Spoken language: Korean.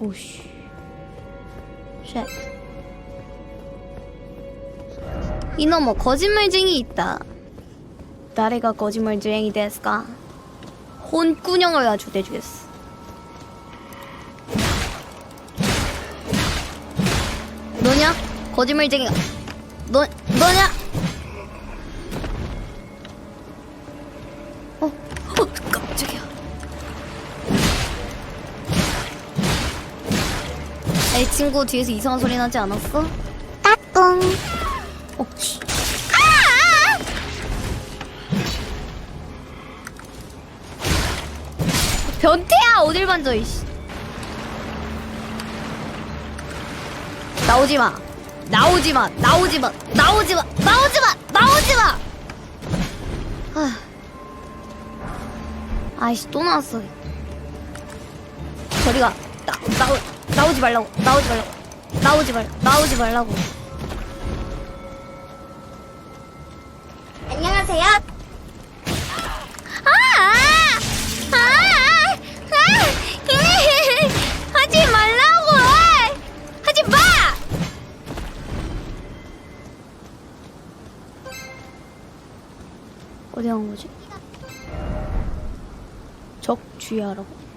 오씨. 쉣. 이놈의 거짓말쟁이 있다. 나래가 거짓말쟁이 됐을까? 혼꾸녕을 아주 대주겠어. 너냐? 거짓말쟁이가. 너, 너냐? 이 친구 뒤에서 이상한 소리 나지 않았어? 따뚱. 어, 씨. 변태야 어딜 만져 이씨. 나오지 마. 나오지 마. 나오지 마. 나오지 마. 나오지 마. 나오지 마. 아. 아이씨 또 나왔어. 저리 가 나 나오 나오지 말라고 나오지 말라고 나오지 말 나오지 말라고 안녕하세요. 아! 아! 아! 아! 하지 말라고! 하지 마! 어디 간 거지? 적 주의하라고?